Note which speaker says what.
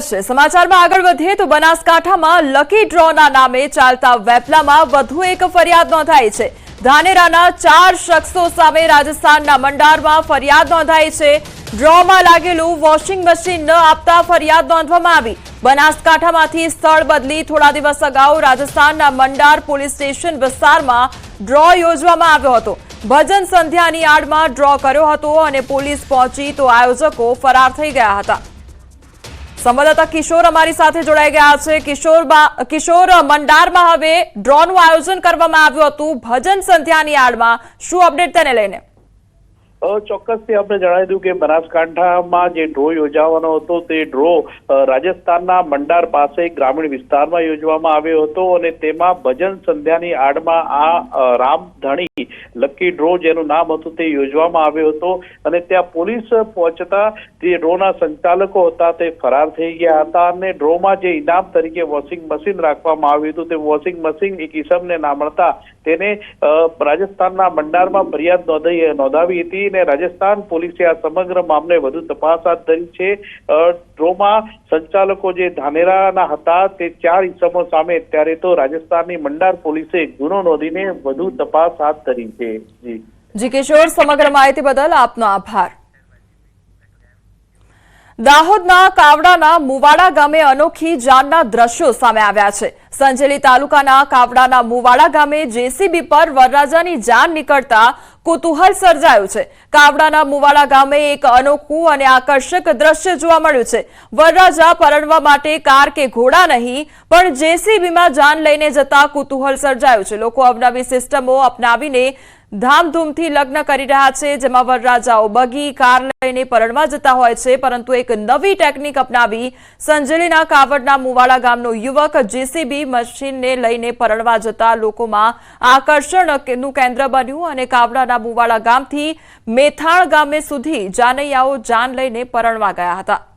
Speaker 1: સમાચારમાં આગળ વધીએ તો બનાસકાંઠામાં લકી ડ્રોના નામે ચાલતા વેપલામાં વધુ એક ફરિયાદ નોંધાઈ છે. ધાનેરાના ચાર શખ્સો સામે રાજસ્થાનના મંડારમાં ફરિયાદ નોંધાઈ છે. ડ્રોમાં લાગેલું વોશિંગ મશીન ન આપતા ફરિયાદ નોંધવામાં આવી. બનાસકાંઠામાંથી સ્થળ બદલી થોડા દિવસ અગાઉ રાજસ્થાનના મંડાર પોલીસ સ્ટેશન વિસ્તારમાં ડ્રો યોજવામાં આવ્યો હતો. ભજન સંધ્યાની આડમાં ડ્રો કર્યો હતો અને પોલીસ પહોંચી તો આયોજકો ફરાર થઈ ગયા હતા. સંવાદદાતા કિશોર અમારી સાથે જોડાઈ ગયા છે. કિશોર કિશોર મંડારમાં હવે ડ્રોનું આયોજન કરવામાં આવ્યું હતું. ભજન સંધ્યાની આડમાં શું અપડેટ તેને લઈને?
Speaker 2: ચોક્કસથી આપણે જણાવી દઉં કે બનાસકાંઠામાં જે ડ્રો યોજાવાનો હતો તે ડ્રો રાજસ્થાનના મંડાર પાસે ગ્રામીણ વિસ્તારમાં યોજવામાં આવ્યો હતો અને તેમાં ભજન સંધ્યાની આડમાં આ રામધણી લકી ડ્રો જેનું નામ હતું તે યોજવામાં આવ્યો હતો અને ત્યાં પોલીસ પહોંચતા જે ડ્રોના સંચાલકો હતા તે ફરાર થઈ ગયા હતા અને ડ્રોમાં જે ઇનામ તરીકે વોશિંગ મશીન રાખવામાં આવ્યું હતું તે વોશિંગ મશીન એક ઈસમને ના મળતા તેને રાજસ્થાનના મંડારમાં ફરિયાદ નોંધાવી હતી અને રાજસ્થાન પોલીસે આ સમગ્ર મામલે વધુ તપાસ હાથ ધરી છે. અ, ડ્રોમાં સંચાલકો જે ધાનેરાના હતા તે ચાર ઇસમો સામે અત્યારે તો રાજસ્થાનની મંડાર પોલીસે ગુનો નોંધીને વધુ તપાસ હાથ ધરી છે. જી.
Speaker 1: જી કિશોર સમગ્ર માહિતી બદલ આપનો આભાર. દાહોદના કાવડાના મુવાડા ગામે અનોખી જાનના દ્રશ્યો સામે આવ્યા છે. સંજેલી તાલુકાના કાવડાના મુવાડા ગામે જેસીબી પર વરરાજાની જાન નીકળતા કુતૂહલ સર્જાયું છે. કાવડાના મુવાડા ગામે એક અનોખું અને આકર્ષક દ્રશ્ય જોવા મળ્યું છે. વરરાજા પરણવા માટે કાર કે ઘોડા નહીં, પણ જેસીબીમાં જાન લઈને જતા કુતૂહલ સર્જાયું છે. લોકો અવનવી સિસ્ટમો અપનાવીને ધામધૂમથી લગ્ન કરી રહ્યા છે, જેમાં વરરાજાઓ બગી કાર લઈને પરણવા જતા હોય છે, પરંતુ એક નવી ટેકનિક અપનાવી સંજેલીના કાવડના મુવાડા ગામનો યુવક જેસીબી મશીનને લઈને પરણવા જતા લોકોમાં આકર્ષણનું કેન્દ્ર બન્યું અને કાવડાના મુવાડા ગામથી મેથાણ ગામે સુધી જાનૈયાઓ જાન લઈને પરણવા ગયા હતા.